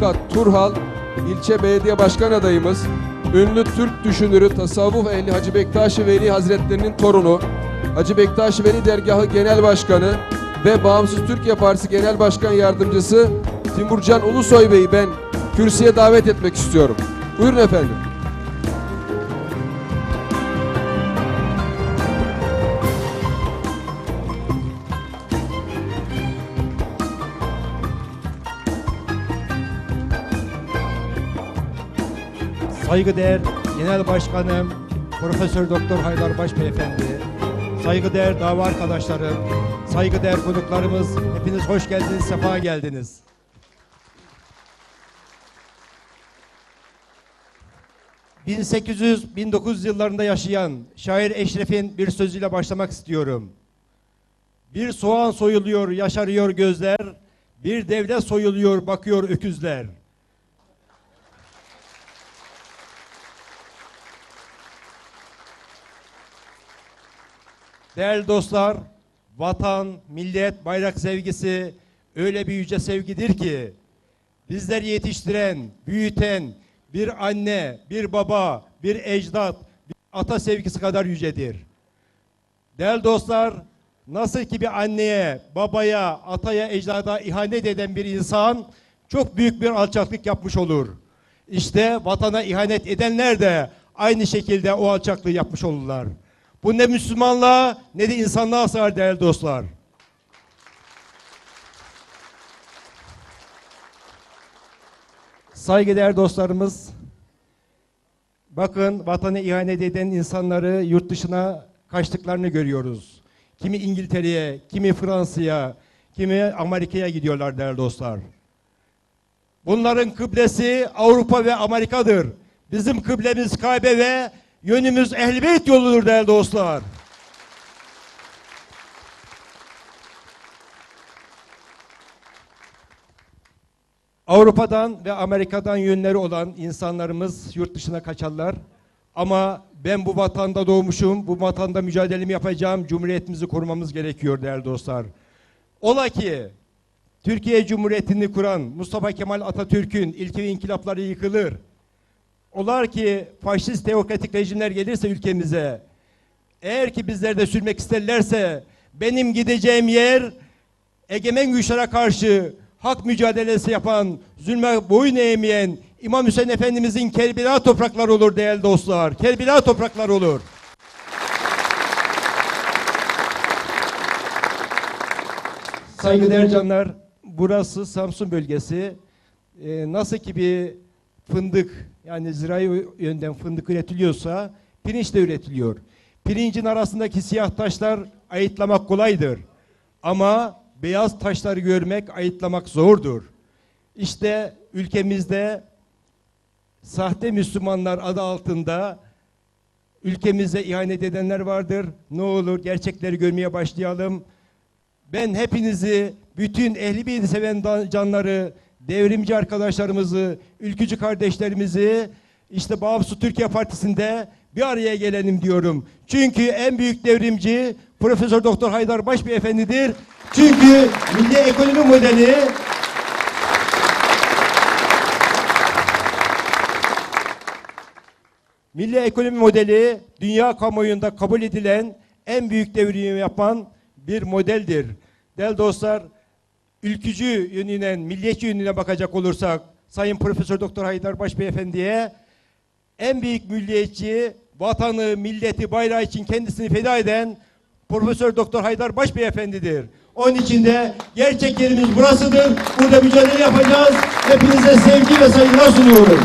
Avukat Turhal, ilçe belediye başkan adayımız, ünlü Türk düşünürü tasavvuf ehli Hacı Bektaş Veli Hazretlerinin torunu, Hacı Bektaş Veli Dergahı Genel Başkanı ve Bağımsız Türkiye Partisi Genel Başkan Yardımcısı Timurcan Ulusoy Bey'i ben kürsüye davet etmek istiyorum. Buyurun efendim. Saygıdeğer Genel Başkanım Profesör Doktor Haydar Baş Beyefendi, saygıdeğer dava arkadaşlarım, saygıdeğer konuklarımız, hepiniz hoş geldiniz, sefa geldiniz. ...1800-1900 yıllarında yaşayan şair Eşref'in bir sözüyle başlamak istiyorum. Bir soğan soyuluyor, yaşarıyor gözler, bir devlet soyuluyor, bakıyor öküzler. Değerli dostlar, vatan, millet, bayrak sevgisi öyle bir yüce sevgidir ki bizleri yetiştiren, büyüten bir anne, bir baba, bir ecdat, bir ata sevgisi kadar yücedir. Değerli dostlar, nasıl ki bir anneye, babaya, ataya, ecdada ihanet eden bir insan çok büyük bir alçaklık yapmış olur. İşte vatana ihanet edenler de aynı şekilde o alçaklığı yapmış olurlar. Bu ne Müslümanlığa ne de insanlığa sığar değerli dostlar. Saygıdeğer dostlarımız, bakın vatana ihanet eden insanları yurt dışına kaçtıklarını görüyoruz. Kimi İngiltere'ye, kimi Fransa'ya, kimi Amerika'ya gidiyorlar değerli dostlar. Bunların kıblesi Avrupa ve Amerika'dır. Bizim kıblemiz Kabe ve yönümüz Ehl-i Beyt yoludur değerli dostlar. Avrupa'dan ve Amerika'dan yönleri olan insanlarımız yurt dışına kaçarlar. Ama ben bu vatanda doğmuşum, bu vatanda mücadelemi yapacağım, cumhuriyetimizi korumamız gerekiyor değerli dostlar. Ola ki Türkiye Cumhuriyeti'ni kuran Mustafa Kemal Atatürk'ün ilke ve inkılapları yıkılır. Olar ki faşist teokratik rejimler gelirse ülkemize, eğer ki bizler de sürmek isterlerse benim gideceğim yer egemen güçlere karşı hak mücadelesi yapan, zulme boyun eğmeyen İmam Hüseyin Efendimizin Kerbela toprakları olur değerli dostlar. Kerbela toprakları olur. Saygıdeğer canlar, burası Samsun bölgesi. Ee, nasıl ki bir fındık yani zirai yönden fındık üretiliyorsa pirinç de üretiliyor. Pirincin arasındaki siyah taşlar ayıtlamak kolaydır. Ama beyaz taşları görmek, ayıtlamak zordur. İşte ülkemizde sahte Müslümanlar adı altında ülkemize ihanet edenler vardır. Ne olur gerçekleri görmeye başlayalım. Ben hepinizi, bütün ehli beyni seven canları, devrimci arkadaşlarımızı, ülkücü kardeşlerimizi işte Bağımsız Türkiye Partisi'nde bir araya gelelim diyorum. Çünkü en büyük devrimci Profesör Doktor Haydar Baş Beyefendidir. Çünkü milli ekonomi modeli Milli ekonomi modeli dünya kamuoyunda kabul edilen en büyük devrimi yapan bir modeldir. Değerli dostlar, ülkücü yönüne, milliyetçi yönüne bakacak olursak Sayın Profesör Doktor Haydar Baş Beyefendi'ye en büyük milliyetçi, vatanı, milleti, bayrağı için kendisini feda eden Profesör Doktor Haydar Baş Beyefendi'dir. Onun için de gerçek yerimiz burasıdır. Burada mücadele yapacağız. Hepinize sevgi ve saygılar sunuyorum.